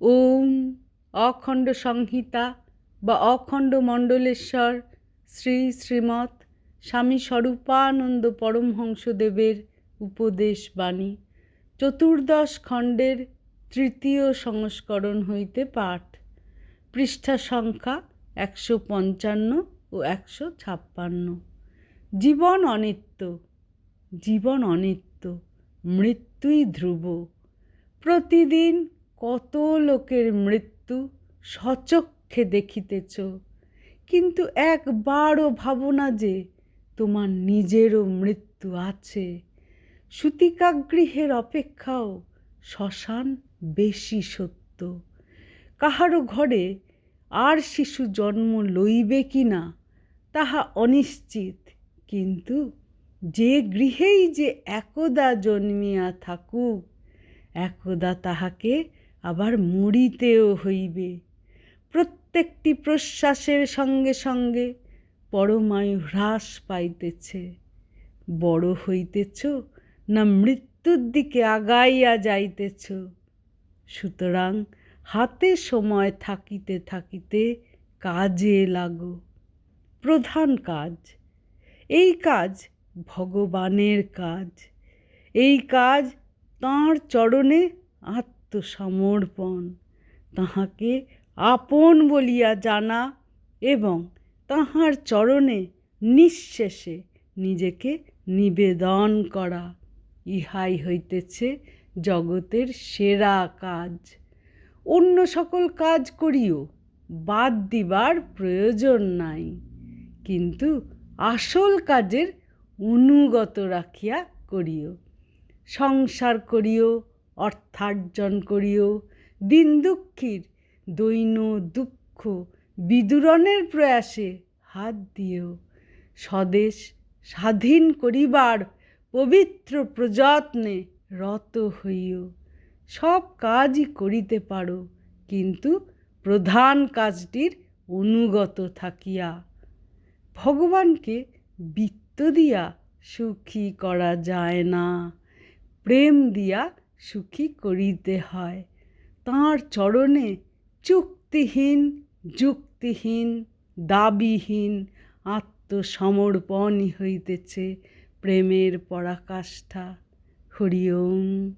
ওম অখণ্ড সংহিতা বা অখণ্ড মণ্ডলেশ্বর শ্রী শ্রীমৎ স্বামী স্বরূপানন্দ পরমহংসদেবের উপদেশ বাণী, চতুর্দশ খণ্ডের তৃতীয় সংস্করণ হইতে পাঠ। পৃষ্ঠা সংখ্যা একশো পঞ্চান্ন ও একশো ছাপ্পান্ন। জীবন অনিত্য জীবন অনিত্য, মৃত্যুই ধ্রুব। প্রতিদিন কত লোকের মৃত্যু সচক্ষে দেখিতেছ। কিন্তু একবারও ভাবো না যে তোমার নিজেরও মৃত্যু আছে। সুতিকাগৃহের অপেক্ষাও শ্মশান বেশি সত্য। কাহারও ঘরে আর শিশু জন্ম লইবে কি না, তাহা অনিশ্চিত। কিন্তু যে গৃহেই যে একদা জন্মিয়া থাকুক, একদা তাহাকে আবার মুড়িতেও হইবে। প্রত্যেকটি প্রশ্বাসের সঙ্গে সঙ্গে পরমায়ু হ্রাস পাইতেছে। বড় হইতেছ না মৃত্যুর দিকে আগাইয়া যাইতেছ। সুতরাং হাতে সময় থাকিতে থাকিতে কাজে লাগো। প্রধান কাজ, এই কাজ ভগবানের কাজ। এই কাজ তাঁর চরণে আত্মসমর্পণ। তাহাকে আপন বলিয়া জানা এবং তাহার চরণে নিঃশেষে নিজেকে নিবেদন করা। ইহাই হইতেছে জগতের সেরা কাজ। অন্য সকল কাজ করিও, বাদ দিবার প্রয়োজন নাই। কিন্তু আসল কাজের অনুগত রাখিয়া করিও। সংসার করিও অর্থার্জন করিও। দিন দুঃখীর, দৈন দুঃখ, বিদুরণের প্রয়াসে হাত দিও। স্বদেশ স্বাধীন করিবার পবিত্র প্রযত্নে রত হইও। সব কাজই করিতে পারো, কিন্তু প্রধান কাজটির অনুগত থাকিয়া। ভগবানকে বৃত্ত দিয়া সুখী করা যায় না। প্রেম দিয়া সুখী করিতে হয়। তাঁর চরণে চুক্তিহীন যুক্তিহীন দাবিহীন আত্মসমর্পণই হইতেছে প্রেমের পরাকাষ্ঠা। হরি ওম।